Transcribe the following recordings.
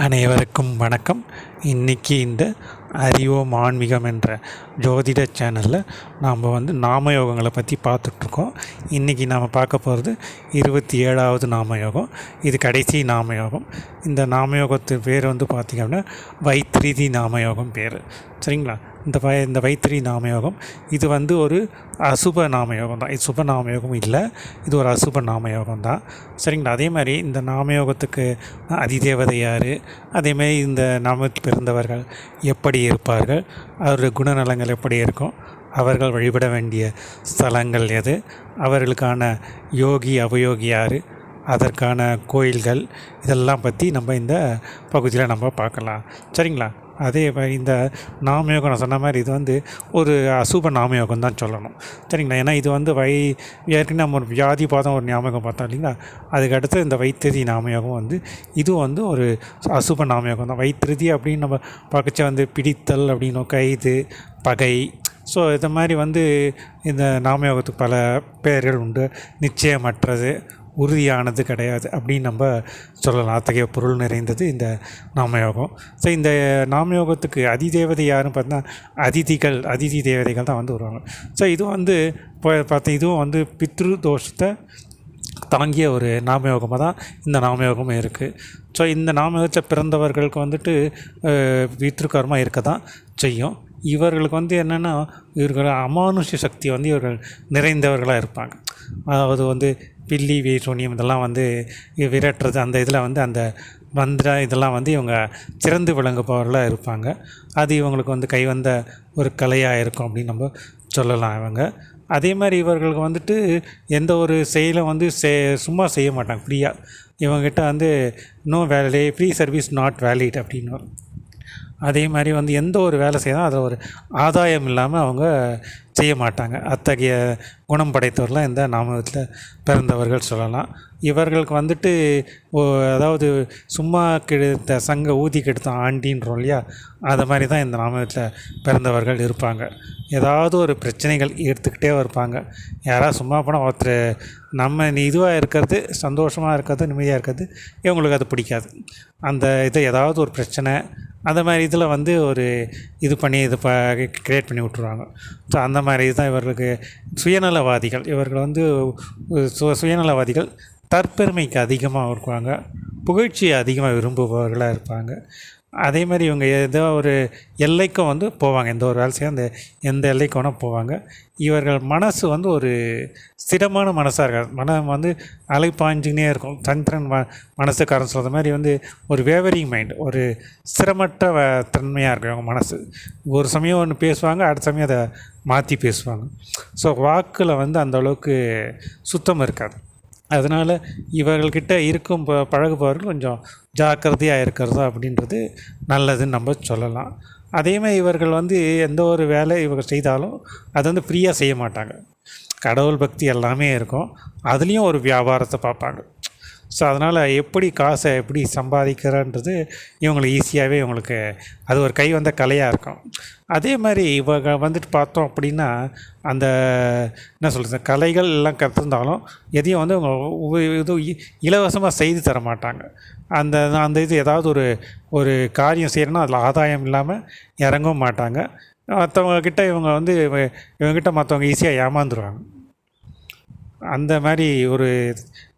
அனைவருக்கும் வணக்கம். இன்றைக்கி இந்த அறிவோம் ஆன்மீகம் என்ற ஜோதிட சேனலில் நாம் வந்து நாமயோகங்களை பற்றி பார்த்துட்ருக்கோம். இன்றைக்கி நாம் பார்க்க போகிறது இருபத்தி ஏழாவது நாமயோகம். இது கடைசி நாமயோகம். இந்த நாமயோகத்து பேர் வந்து பார்த்திங்க அப்படின்னா வைத்திரிதி நாமயோகம் பேர். சரிங்களா? இந்த வய இந்த வைத்திரி நாமயோகம். இது வந்து ஒரு அசுப நாமயோகம் தான். இது சுப நாமயோகம் இல்லை. இது ஒரு அசுப நாமயோகம் தான். சரிங்களா? அதே மாதிரி இந்த நாமயோகத்துக்கு அதிதேவதை யார்? அதேமாரி இந்த நாமத்தில் பிறந்தவர்கள் எப்படி இருப்பார்கள்? அவருடைய குணநலங்கள் எப்படி இருக்கும்? அவர்கள் வழிபட வேண்டிய ஸ்தலங்கள் எது? அவர்களுக்கான யோகி அவயோகி யார்? அதற்கான கோயில்கள் இதெல்லாம் பற்றி நம்ம இந்த பகுதியில் நம்ம பார்க்கலாம். சரிங்களா? அதே மாதிரி இந்த நாமயோகம் நான் சொன்ன மாதிரி இது வந்து ஒரு அசுப நாமயோகம் தான் சொல்லணும். சரிங்களா? ஏன்னா இது வந்து வை ஏற்கனவே நம்ம ஒரு வியாதி பாதம் ஒரு ஞாபகம் பார்த்தோம் இல்லைங்களா? அதுக்கடுத்து இந்த வைத்திருதி நாமயோகம் வந்து இதுவும் வந்து ஒரு அசுப நாமயோகம் தான். வைத்திருதி அப்படின்னு நம்ம பார்க்கச்ச வந்து பிடித்தல் அப்படின்னும் கைது பகை. ஸோ இது மாதிரி வந்து இந்த நாமயோகத்துக்கு பல பெயர்கள் உண்டு. நிச்சயமற்றது உறுதியானது கிடையாது அப்படின்னு நம்ம சொல்லலாம். அத்தகைய பொருள் நிறைந்தது இந்த நாமயோகம். ஸோ இந்த நாமயோகத்துக்கு அதிதேவதை யாருன்னு பார்த்தீங்கன்னா அதிதிகள் அதிதி தேவதைகள் தான் வந்து வருவாங்க. ஸோ இதுவும் வந்து இப்போ பார்த்தா இதுவும் வந்து பித்ரு தோஷத்தை தாங்கிய ஒரு நாமயோகமாக தான் இந்த நாமயோகமும் இருக்குது ஸோ இந்த நாமயோகத்தை பிறந்தவர்களுக்கு வந்துட்டு பித்ருக்கர்மா இருக்க தான் செய்யும். இவர்களுக்கு வந்து என்னென்னா இவர்கள் அமானுஷ்ய சக்தி வந்து இவர்கள் நிறைந்தவர்களாக இருப்பாங்க. அதாவது வந்து பில்லி வீசோனியம் இதெல்லாம் வந்து விரட்டுறது அந்த இதில் வந்து அந்த மந்திர இதெல்லாம் வந்து இவங்க சிறந்து விளங்குபவர்களாக இருப்பாங்க. அது இவங்களுக்கு வந்து கைவந்த ஒரு கலையாக இருக்கும் அப்படின்னு நம்ம சொல்லலாம் இவங்க. அதே மாதிரி இவர்களுக்கு வந்துட்டு எந்த ஒரு செயலும் வந்து செ சும்மா செய்ய மாட்டாங்க ஃப்ரீயாக இவங்ககிட்ட வந்து நோ வேலே ஃப்ரீ சர்வீஸ் நாட் வேலிட் அப்படின்னு அதே மாதிரி வந்து எந்த ஒரு வேலை செய்யணும் அதில் ஒரு ஆதாயம் இல்லாமல் அவங்க செய்ய மாட்டாங்க அத்தகைய குணம் படைத்தவர்களாக இந்த நாமத்தில் பிறந்தவர்கள் சொல்லலாம். இவர்களுக்கு வந்துட்டு அதாவது சும்மா கெடுத்த சங்க ஊதி கெடுத்த ஆண்டின்றோம் இல்லையா? அது மாதிரி தான் இந்த நாமத்தில் பிறந்தவர்கள் இருப்பாங்க. ஏதாவது ஒரு பிரச்சனைகள் எடுத்துக்கிட்டே இருப்பாங்க. யாராவது சும்மா போனால் ஒருத்தர் நம்ம இதுவாக இருக்கிறது சந்தோஷமாக இருக்கிறது நிம்மதியாக இருக்கிறது இவங்களுக்கு அது பிடிக்காது. அந்த இது ஏதாவது ஒரு பிரச்சனை அந்த மாதிரி இதில் வந்து ஒரு இது பண்ணி இது ப க்ரியேட் பண்ணி விட்ருவாங்க ஸோ அந்த மாதிரி தான் இவர்களுக்கு சுயநலவாதிகள். இவர்கள் வந்து சு சுயநலவாதிகள் தற்பெருமைக்கு அதிகமாக இருக்குவாங்க புகழ்ச்சியை அதிகமாக விரும்புபவர்களாக இருப்பாங்க. அதே மாதிரி இவங்க ஏதோ ஒரு எல்லைக்கும் வந்து போவாங்க. எந்த ஒரு வேலை செய்ய அந்த எந்த எல்லைக்கு வேணால் போவாங்க. இவர்கள் மனசு வந்து ஒரு ஸ்திரமான மனசாக இருக்காது. மனம் வந்து அலைப்பாஞ்சுனே இருக்கும். சந்திரன் ம மனசுக்காரன் சொல்கிற மாதிரி வந்து ஒரு வேவரிங் மைண்ட் ஒரு ஸ்திரமற்ற தன்மையாக இருக்கும் இவங்க மனசு. ஒரு சமயம் ஒன்று பேசுவாங்க அடுத்த சமயம் அதை மாற்றி பேசுவாங்க. ஸோ வாக்கில் வந்து அந்த அளவுக்கு சுத்தம் இருக்காது. அதனால் இவர்கள்கிட்ட இருக்கும் ப பழகுபவர்கள் கொஞ்சம் ஜாக்கிரதையாக இருக்கிறதா அப்படின்றது நல்லதுன்னு நம்ம சொல்லலாம். அதேமாதிரி இவர்கள் வந்து எந்த ஒரு வேலை இவங்க செய்தாலும் அதை வந்து ஃப்ரீயாக செய்ய மாட்டாங்க. கடவுள் பக்தி எல்லாமே இருக்கும். அதுலேயும் ஒரு வியாபாரத்தை பார்ப்பாங்க. ஸோ அதனால் எப்படி காசை எப்படி சம்பாதிக்கிறன்றது இவங்களுக்கு ஈஸியாகவே இவங்களுக்கு அது ஒரு கை வந்த கலையாக இருக்கும். அதே மாதிரி இவங்க வந்துட்டு பார்த்தோம் அப்படின்னா அந்த என்ன சொல்கிறது கலைகள் எல்லாம் கற்றுருந்தாலும் எதையும் வந்து அவங்க இது இலவசமாக செய்து தர மாட்டாங்க. அந்த அந்த இது ஏதாவது ஒரு ஒரு காரியம் செய்யணும்னா அதில் ஆதாயம் இல்லாமல் இறங்கவும் மாட்டாங்க. மற்றவங்கக்கிட்ட இவங்க வந்து இவங்ககிட்ட மற்றவங்க ஈஸியாக ஏமாந்துருவாங்க. அந்த மாதிரி ஒரு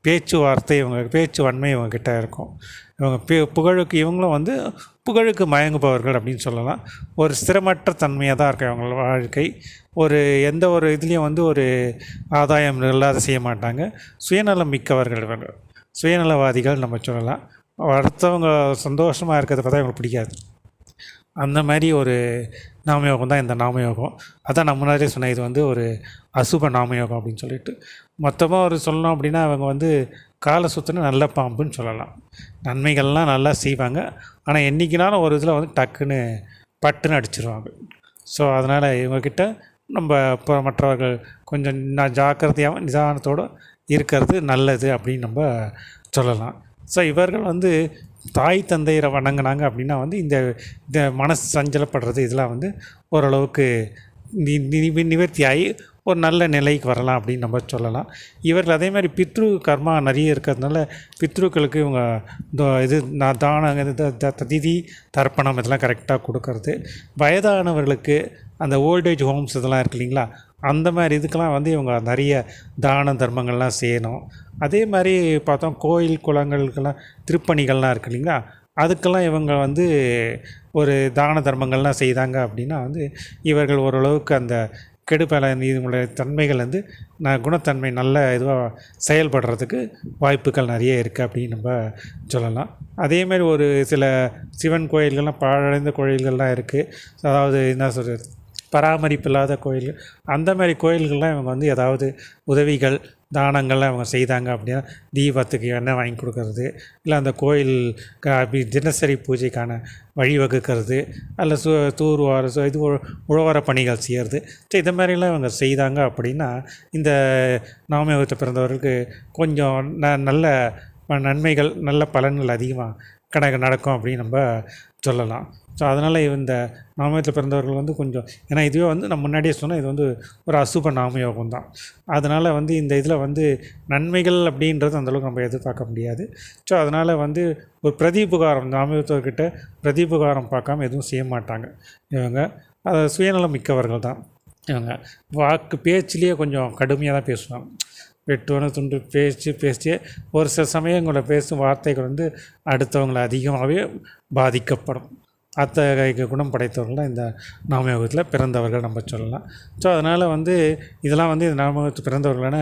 பேச்சுவார்த்தை இவங்க பேச்சு வன்மை இவங்கக்கிட்ட இருக்கும். இவங்க பே புகழுக்கு இவங்களும் வந்து புகழுக்கு மயங்குபவர்கள் அப்படின்னு சொல்லலாம். ஒரு ஸ்திரமற்ற தன்மையாக தான் இருக்கு அவங்களோட வாழ்க்கை. ஒரு எந்த ஒரு இதுலேயும் வந்து ஒரு ஆதாயம் இல்லாத செய்ய மாட்டாங்க. சுயநலம் மிக்கவர்கள் இவங்க. சுயநலவாதிகள் நம்ம சொல்லலாம். அடுத்தவங்க சந்தோஷமாக இருக்கிறத பார்த்தா இவங்களுக்கு பிடிக்காது. அந்த மாதிரி ஒரு நாமயோகம் தான் இந்த நாமயோகம். அதான் நான் முன்னாடியே சொன்னேன் இது வந்து ஒரு அசுப நாமயோகம் அப்படின்னு சொல்லிட்டு. மொத்தமாக ஒரு சொல்லணும் அப்படின்னா அவங்க வந்து காலை சுற்றின நல்ல பாம்புன்னு சொல்லலாம். நன்மைகள்லாம் நல்லா செய்வாங்க. ஆனால் என்றைக்கினாலும் ஒரு இதில் வந்து டக்குன்னு பட்டுன்னு அடிச்சிருவாங்க. ஸோ அதனால் இவங்கக்கிட்ட நம்ம இப்போ மற்றவர்கள் கொஞ்சம் நான் ஜாக்கிரதையாகவும் நிதானத்தோடு இருக்கிறது நல்லது அப்படின்னு நம்ம சொல்லலாம். ஸோ இவர்கள் வந்து தாய் தந்தையரை வணங்கினாங்க அப்படின்னா வந்து இந்த இந்த மனசு சஞ்சலப்படுறது இதெல்லாம் வந்து ஓரளவுக்கு நி நிவர்த்தி ஆகி ஒரு நல்ல நிலைக்கு வரலாம் அப்படின்னு நம்ம சொல்லலாம். இவர்கள் அதே மாதிரி பித்ரு கர்மா நிறைய இருக்கிறதுனால பித்ருக்களுக்கு இவங்க இந்த இது நான் தான இது த- திதி தர்ப்பணம் இதெல்லாம் கரெக்டாக கொடுக்கறது. வயதானவர்களுக்கு அந்த ஓல்டேஜ் ஹோம்ஸ் இதெல்லாம் இருக்கு இல்லைங்களா? அந்த மாதிரி இதுக்கெல்லாம் வந்து இவங்க நிறைய தான தர்மங்கள்லாம் செய்யணும். அதே மாதிரி பார்த்தோம் கோயில் குளங்களுக்கெல்லாம் திருப்பணிகள்லாம் இருக்கு இல்லைங்களா? அதுக்கெல்லாம் இவங்க வந்து ஒரு தான தர்மங்கள்லாம் செய்தாங்க அப்படின்னா வந்து இவர்கள் ஓரளவுக்கு அந்த கெடுபல இதனுடைய தன்மைகள் வந்து நான் குணத்தன்மை நல்ல இதுவாக செயல்படுறதுக்கு வாய்ப்புகள் நிறைய இருக்குது அப்படின்னு நம்ம சொல்லலாம். அதே மாதிரி ஒரு சில சிவன் கோயில்கள்லாம் பாழடைந்த கோயில்கள்லாம் இருக்குது அதாவது என்ன சொல்கிறது பராமரிப்பு இல்லாத கோயில் அந்த மாதிரி கோயில்கள்லாம் இவங்க வந்து ஏதாவது உதவிகள் தானங்கள்லாம் அவங்க செய்தாங்க அப்படின்னா தீபத்துக்கு எண்ணெய் வாங்கி கொடுக்கறது இல்லை அந்த கோயில் அப்படி தினசரி பூஜைக்கான வழிவகுக்கிறது அல்ல சு தூர்வார சு இது உழவர பணிகள் செய்கிறது ஸோ இது மாதிரிலாம் இவங்க செய்தாங்க அப்படின்னா இந்த நாமயோகத்தை பிறந்தவர்களுக்கு கொஞ்சம் ந நல்ல நன்மைகள் நல்ல பலன்கள் அதிகமாக கணக்கு நடக்கும் அப்படின்னு நம்ம சொல்லலாம். ஸோ அதனால் இந்த நாமயத்தில் பிறந்தவர்கள் வந்து கொஞ்சம் ஏன்னா இதுவே வந்து நம்ம முன்னாடியே சொன்னால் இது வந்து ஒரு அசுப நாமயோகம் தான். அதனால் வந்து இந்த இதில் வந்து நன்மைகள் அப்படின்றது அந்தளவுக்கு நம்ம எதிர்பார்க்க முடியாது. ஸோ அதனால் வந்து ஒரு பிரதீபுகாரம் நாமயத்தவர்கிட்ட பிரதிபுகாரம் பார்க்காம எதுவும் செய்ய மாட்டாங்க. இவங்க அதை சுயநலம் மிக்கவர்கள் தான். இவங்க வாக்கு பேச்சிலேயே கொஞ்சம் கடுமையாக தான் பேசுவாங்க. வெட்டுவன துண்டு பேச்சு பேசி ஒரு சில சமயங்களில் பேசும் வார்த்தைகள் வந்து அடுத்தவங்களை அதிகமாகவே பாதிக்கப்படும். அத்தகைய குணம் படைத்தவர்கள் தான் இந்த நாமயோகத்தில் பிறந்தவர்கள் நம்ம சொல்லலாம். ஸோ அதனால் வந்து இதெல்லாம் வந்து இந்த நாமயோகத்தில் பிறந்தவர்களான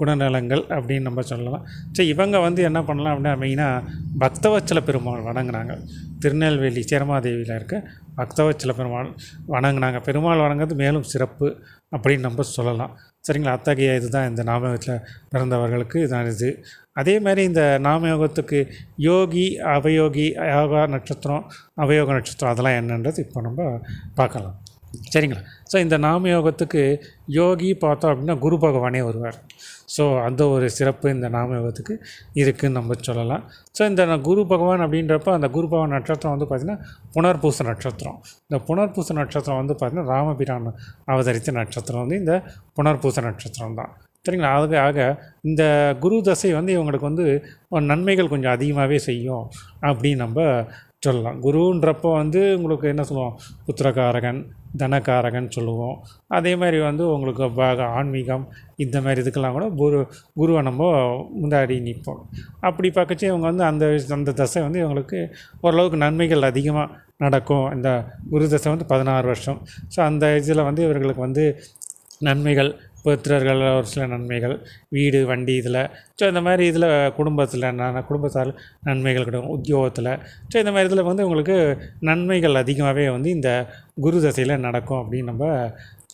குணநலங்கள் அப்படின்னு நம்ம சொல்லலாம். ஸோ இவங்க வந்து என்ன பண்ணலாம் அப்படின்னா மெயினாக பக்தவச்சல பெருமாள் வணங்குனாங்க. திருநெல்வேலி சேரமாதேவியில் இருக்க பக்தவச்சல பெருமாள் வணங்குனாங்க. பெருமாள் வணங்குறது மேலும் சிறப்பு அப்படின்னு நம்ம சொல்லலாம். சரிங்களா? அத்தகைய இதுதான் இந்த நாமயோகத்தில் பிறந்தவர்களுக்கு இதான் இது. அதே மாதிரி இந்த நாமயோகத்துக்கு யோகி அவயோகி யோகா நட்சத்திரம் அவயோக நட்சத்திரம் அதெல்லாம் என்னன்றது இப்போ நம்ம பார்க்கலாம். சரிங்களா? ஸோ இந்த நாமயோகத்துக்கு யோகி பார்த்தோம் அப்படின்னா குரு பகவானே வருவார். ஸோ அந்த ஒரு சிறப்பு இந்த நாமயோகத்துக்கு இருக்குதுன்னு நம்ம சொல்லலாம். ஸோ இந்த குரு பகவான் அப்படின்றப்ப அந்த குரு பகவான் நட்சத்திரம் வந்து பார்த்திங்கன்னா புனர்பூச நட்சத்திரம். இந்த புனர்பூச நட்சத்திரம் வந்து பார்த்திங்கன்னா ராமபிரான் அவதரித்த நட்சத்திரம் வந்து இந்த புனர்பூச நட்சத்திரம் தான். சரிங்களா? ஆக ஆக இந்த குரு தசை வந்து இவங்களுக்கு வந்து நன்மைகள் கொஞ்சம் அதிகமாகவே செய்யும் அப்படின்னு நம்ம சொல்லலாம். குருன்றப்போ வந்து உங்களுக்கு என்ன சொல்லுவோம்? புத்திரகாரகன் தனகாரகன் சொல்லுவோம். அதே மாதிரி வந்து உங்களுக்கு பாக ஆன்மீகம் இந்த மாதிரி இதுக்கெல்லாம் கூட குரு குருவை நம்ம முந்தாடி நிற்போம். அப்படி பார்க்கச்சு இவங்க வந்து அந்த அந்த தசை வந்து இவங்களுக்கு ஓரளவுக்கு நன்மைகள் அதிகமாக நடக்கும். இந்த குரு தசை வந்து பதினாறு வருஷம். ஸோ அந்த இதில் வந்து இவர்களுக்கு வந்து நன்மைகள் புத்திரர்கள் ஒரு சில நன்மைகள். வீடு வண்டி இதில். ஸோ இந்த மாதிரி இதில் குடும்பத்தில் நான் குடும்பத்தால் நன்மைகள் கிடைக்கும். உத்தியோகத்தில். ஸோ இந்த மாதிரி இதில் வந்து உங்களுக்கு நன்மைகள் அதிகமாகவே வந்து இந்த குரு தசையில் நடக்கும் அப்படின்னு நம்ம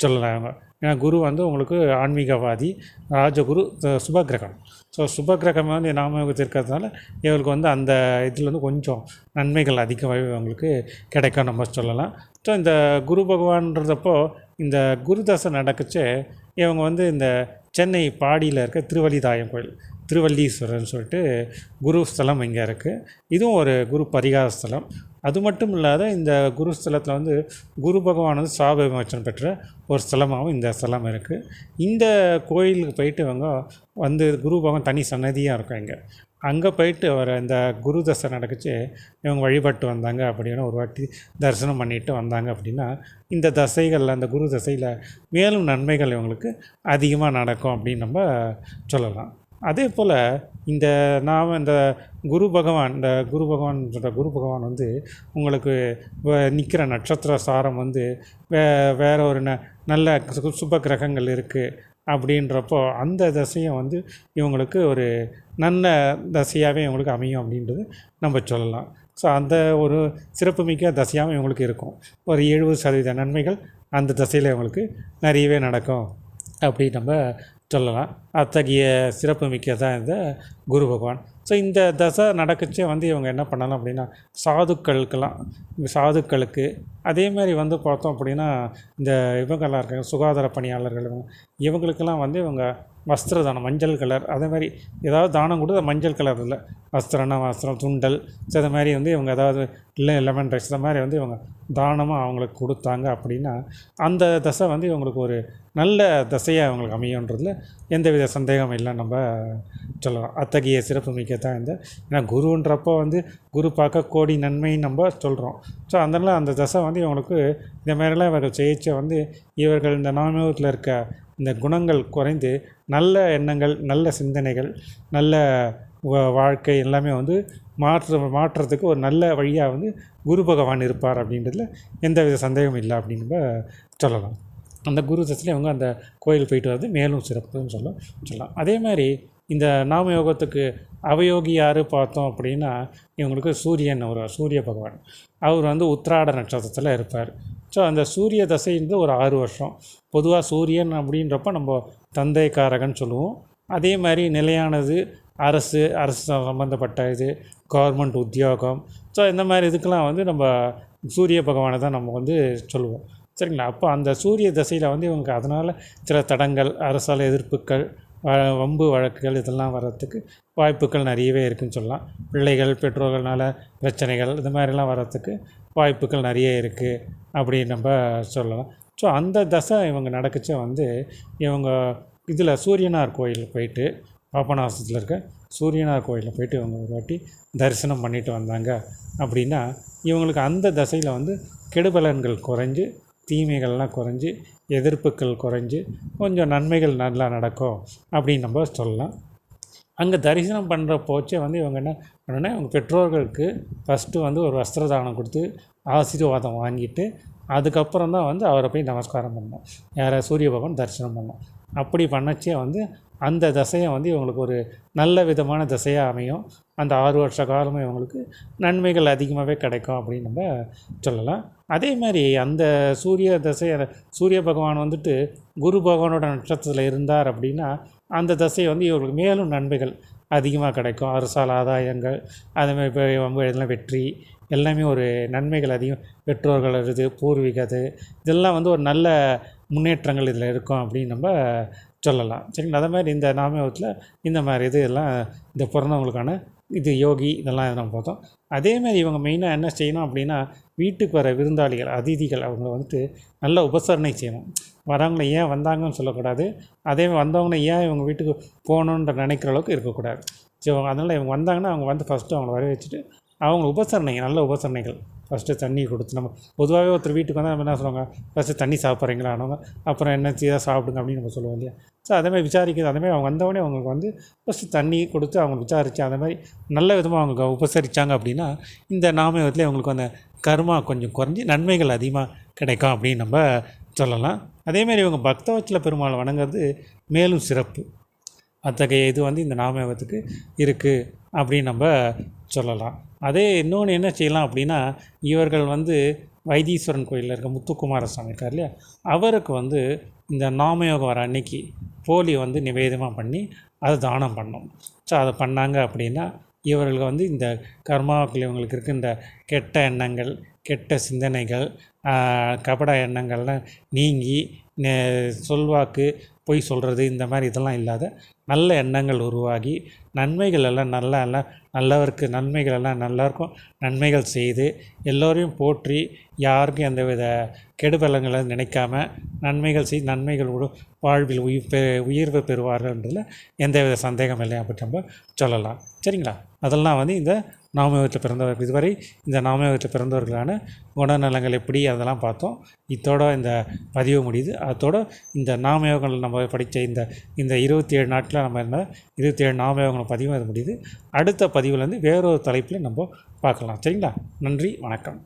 சொல்லலாம் ஏன்னா குரு வந்து உங்களுக்கு ஆன்மீகவாதி ராஜகுரு சுபகிரகம் ஸோ சுபக்கிரகம் வந்து நாமயோகத்தில் இருக்கிறதுனால இவங்களுக்கு வந்து அந்த இதில் வந்து கொஞ்சம் நன்மைகள் அதிகமாகவே அவங்களுக்கு கிடைக்கும் நம்ம சொல்லலாம். ஸோ இந்த குரு பகவான்றதப்போ இந்த குருதசை நடக்குச்சு இவங்க வந்து இந்த சென்னை பாடியில் இருக்க திருவலிதாயம் கோயில். திருவல்லீஸ்வரர்னு சொல்லிட்டு குரு ஸ்தலம் இங்கே இருக்குது இதுவும் ஒரு குரு பரிகார ஸ்தலம். அது மட்டும் இல்லாத இந்த குரு ஸ்தலத்தில் வந்து குரு பகவான் வந்து சாப விமோச்சனம் பெற்ற ஒரு ஸ்தலமாகவும் இந்த ஸ்தலம் இருக்குது இந்த கோயிலுக்கு போயிட்டு இவங்க வந்து குரு பகவான் தனி சன்னதியாக இருக்கும் இங்கே. அங்கே போயிட்டு வர இந்த குரு தசை நடக்குச்சு இவங்க வழிபட்டு வந்தாங்க அப்படின்னு ஒரு வாட்டி தரிசனம் பண்ணிட்டு வந்தாங்க அப்படின்னா இந்த தசைகளில் அந்த குரு தசையில் மேலும் நன்மைகள் இவங்களுக்கு அதிகமாக நடக்கும் அப்படின்னு நம்ம சொல்லலாம். அதே போல் இந்த நாம் இந்த குரு பகவான் இந்த குரு பகவான் சொல்கிற குரு பகவான் வந்து உங்களுக்கு நிற்கிற நட்சத்திர சாரம் வந்து வே வேறு ஒரு ந நல்ல சுப கிரகங்கள் இருக்குது அப்படின்றப்போ அந்த தசையும் வந்து இவங்களுக்கு ஒரு நல்ல தசையாகவே இவங்களுக்கு அமையும் அப்படின்றது நம்ம சொல்லலாம். ஸோ அந்த ஒரு சிறப்புமிக்க தசையாகவும் இவங்களுக்கு இருக்கும். ஒரு எழுபது சதவீத நன்மைகள் அந்த தசையில் இவங்களுக்கு நிறையவே நடக்கும். அப்படி நம்ம சொல்லலாம். அத்தகைய சிறப்புமிக்க தான் இந்த குரு பகவான். ஸோ இந்த தசை நடக்குச்சே வந்து இவங்க என்ன பண்ணலாம் அப்படின்னா சாதுக்களுக்கெல்லாம் சாதுக்களுக்கு அதே மாதிரி வந்து பார்த்தோம் அப்படின்னா இந்த இவங்கெல்லாம் இருக்காங்க சுகாதார பணியாளர்கள் இவங்க. இவங்களுக்கெல்லாம் வந்து இவங்க வஸ்திர தானம் மஞ்சள் கலர் அதே மாதிரி ஏதாவது தானம் கொடுத்து மஞ்சள் கலர் இல்லை. வஸ்திரம்னா வஸ்திரம் துண்டல் ஸோ அது மாதிரி வந்து இவங்க ஏதாவது இல்லை லெமன் ரைஸ் இந்த மாதிரி வந்து இவங்க தானமாக அவங்களுக்கு கொடுத்தாங்க அப்படின்னா அந்த தசை வந்து இவங்களுக்கு ஒரு நல்ல தசையாக அவங்களுக்கு அமையன்றதில் எந்தவித சந்தேகம் இல்லை நம்ம சொல்லலாம். அத்தகைய சிறப்பு தான் இந்த. ஏன்னா குருன்றப்போ வந்து குரு பார்க்க கோடி நன்மை நம்ம சொல்கிறோம் ஸோ அதனால் அந்த தசை வந்து இவங்களுக்கு இந்த மாதிரிலாம் இவர்கள் ஜெயிச்ச வந்து இவர்கள் இந்த நாமூரத்தில் இருக்க இந்த குணங்கள் குறைந்து நல்ல எண்ணங்கள் நல்ல சிந்தனைகள் நல்ல வாழ்க்கை எல்லாமே வந்து மாற்ற மாற்றுறதுக்கு ஒரு நல்ல வழியாக வந்து குரு பகவான் இருப்பார் அப்படின்றதுல எந்தவித சந்தேகமும் இல்லை அப்படின்னு நம்ம சொல்லலாம். அந்த குரு தசையில் இவங்க அந்த கோயில் போயிட்டு வரது மேலும் சிறப்புன்னு சொல்ல சொல்லலாம். அதே மாதிரி இந்த நாம யோகத்துக்கு அவயோகி யார் பார்த்தோம் அப்படின்னா இவங்களுக்கு சூரியன் ஒரு சூரிய பகவான். அவர் வந்து உத்திராட நட்சத்திரத்தில் இருப்பார். ஸோ அந்த சூரிய தசைன்றது ஒரு ஆறு வருஷம். பொதுவாக சூரியன் அப்படின்றப்ப நம்ம தந்தைக்காரகன் சொல்லுவோம். அதே மாதிரி நிலையானது அரசு அரசு சம்மந்தப்பட்ட இது கவர்மெண்ட் உத்தியோகம். ஸோ இந்த மாதிரி இதுக்கெல்லாம் வந்து நம்ம சூரிய பகவானை தான் நம்ம வந்து சொல்லுவோம். சரிங்களா? அப்போ அந்த சூரிய தசையில் வந்து இவங்க அதனால் சில தடங்கள் அரசால் எதிர்ப்புகள் வம்பு வழக்குகள் இதெல்லாம் வர்றதுக்கு வாய்ப்புகள் நிறையவே இருக்குன்னு சொல்லலாம். பிள்ளைகள் பெற்றோர்கள்னால பிரச்சனைகள் இது மாதிரிலாம் வர்றதுக்கு வாய்ப்புகள் நிறைய இருக்குது அப்படின்னு நம்ம சொல்லலாம். ஸோ அந்த தசை இவங்க நடக்குச்சு வந்து இவங்க இதில் சூரியனார் கோயில் போயிட்டு பாபநாசத்தில் இருக்க சூரியனார் கோயிலில் போயிட்டு இவங்க ஒரு வாட்டி தரிசனம் பண்ணிட்டு வந்தாங்க அப்படின்னா இவங்களுக்கு அந்த தசையில் வந்து கெடுபலன்கள் குறைஞ்சு தீமைகள்லாம் குறைஞ்சு எதிர்ப்புகள் குறைஞ்சு கொஞ்சம் நன்மைகள் நல்லா நடக்கும் அப்படின்னு நம்ம சொல்லலாம். அங்கே தரிசனம் பண்ணுற போச்சே வந்து இவங்க என்ன பண்ணோன்னா இவங்க பெற்றோர்களுக்கு ஃபஸ்ட்டு வந்து ஒரு வஸ்திரதானம் கொடுத்து ஆசீர்வாதம் வாங்கிட்டு அதுக்கப்புறம் தான் வந்து அவரை போய் நமஸ்காரம் பண்ணோம் யாரை சூரிய பகவான் தரிசனம் பண்ணோம் அப்படி பண்ணச்சே வந்து அந்த தசையை வந்து இவங்களுக்கு ஒரு நல்ல விதமான தசையாக அமையும். அந்த ஆறு வருஷ காலமும் இவங்களுக்கு நன்மைகள் அதிகமாகவே கிடைக்கும் அப்படின்னு நம்ம சொல்லலாம். அதே மாதிரி அந்த சூரிய தசை சூரிய பகவான் வந்துட்டு குரு பகவானோட நட்சத்திரத்தில் இருந்தார் அப்படின்னா அந்த தசை வந்து இவருக்கு மேலும் நன்மைகள் அதிகமாக கிடைக்கும். அரசால் ஆதாயங்கள் அதுமாதிரி இப்போ வம்பு இதெல்லாம் வெற்றி எல்லாமே ஒரு நன்மைகள் அதிகம். பெற்றோர்கள் இது பூர்வீகது இதெல்லாம் வந்து ஒரு நல்ல முன்னேற்றங்கள் இதில் இருக்கும் அப்படின்னு நம்ம சொல்லலாம். சரிங்களா? அதே மாதிரி இந்த நாமயத்தில் இந்த மாதிரி இது எல்லாம் இந்த பிறந்தவங்களுக்கான இது யோகி இதெல்லாம் நம்ம பார்த்தோம். அதேமாதிரி இவங்க மெயினாக என்ன செய்யணும் அப்படின்னா வீட்டுக்கு வர விருந்தாளிகள் அதிதிகள் அவங்கள வந்துட்டு நல்ல உபசரணை செய்யணும். வரவங்களை ஏன் வந்தாங்கன்னு சொல்லக்கூடாது. அதே மாதிரி வந்தவங்களை ஏன் இவங்க வீட்டுக்கு போகணுன்ற நினைக்கிற அளவுக்கு இருக்கக்கூடாது. ஸோ அதனால் இவங்க வந்தாங்கன்னா அவங்க வந்து ஃபஸ்ட்டு அவங்கள வர வச்சுட்டு அவங்க உபசரணைகள் நல்ல உபசரணைகள். ஃபஸ்ட்டு தண்ணி கொடுத்து நம்ம பொதுவாகவே ஒருத்தர் வீட்டுக்கு வந்தால் நம்ம என்ன சொல்லுவாங்க? ஃபஸ்ட்டு தண்ணி சாப்பிட்றீங்களானவங்க அப்புறம் என்ன சீதாக சாப்பிடுங்க அப்படின்னு நம்ம சொல்லுவோம் இல்லையா? ஸோ அதேமாதிரி விசாரிக்கிறது அதேமாதிரி அவங்க வந்தவொடனே அவங்களுக்கு வந்து ஃபஸ்ட்டு தண்ணி கொடுத்து அவங்க விசாரித்து அந்த மாதிரி நல்ல விதமாக அவங்க உபசரித்தாங்க அப்படின்னா இந்த நாமயத்தில் அவங்களுக்கு அந்த கர்மா கொஞ்சம் குறைஞ்சி நன்மைகள் அதிகமாக கிடைக்கும் அப்படின்னு நம்ம சொல்லலாம். அதேமாதிரி இவங்க பக்தவச்சல பெருமாளை வணங்குறது மேலும் சிறப்பு. அத்தகைய இது வந்து இந்த நாமயோகத்துக்கு இருக்குது அப்படின்னு நம்ம சொல்லலாம். அதே இன்னொன்று என்ன செய்யலாம் அப்படின்னா இவர்கள் வந்து வைத்தீஸ்வரன் கோயிலில் இருக்க முத்துக்குமாரசாமி இருக்கார் இல்லையா? அவருக்கு வந்து இந்த நாமயோகம் வர அன்னைக்கு போலி வந்து நிவேதமாக பண்ணி அதை தானம் பண்ணோம். ஸோ அதை பண்ணாங்க அப்படின்னா இவர்கள் வந்து இந்த கர்மாக்கள் இவங்களுக்கு இருக்கின்ற இந்த கெட்ட எண்ணங்கள் கெட்ட சிந்தனைகள் கபட எண்ணங்கள்லாம் நீங்கி நெ- சொல்வாக்கு பொய் சொல்கிறது இந்த மாதிரி இதெல்லாம் இல்லாத நல்ல எண்ணங்கள் உருவாகி நன்மைகள் எல்லாம் நல்லா எல்லாம் நல்லவருக்கு நன்மைகள் எல்லாம் நல்லாயிருக்கும் நன்மைகள் செய்து எல்லோரையும் போற்றி யாருக்கும் எந்தவித கெடுபலங்களை நினைக்காம நன்மைகள் செய்து நன்மைகள் வாழ்வில் உயிர் பெ உயர்வு பெறுவார்கள்ன்றதில் எந்தவித சந்தேகம் இல்லை அப்படி நம்ம சொல்லலாம். சரிங்களா? அதெல்லாம் வந்து இந்த நாமயோகத்தில் பிறந்தவர்கள் இதுவரை இந்த நாமயோகத்தில் பிறந்தவர்களான குணநலங்கள் எப்படி அதெல்லாம் பார்த்தோம். இத்தோட இந்த பதிவு முடியுது. அதோட இந்த நாமயோகங்கள் நம்ம படித்த இந்த இந்த இருபத்தி ஏழு நாட்டில் நம்ம இருந்த இருபத்தி ஏழு நாமயோகங்கள் பதிவு அது முடியுது. அடுத்த பதிவுலேருந்து வேறொரு தலைப்பில் நம்ம பார்க்கலாம். சரிங்களா? நன்றி வணக்கம்.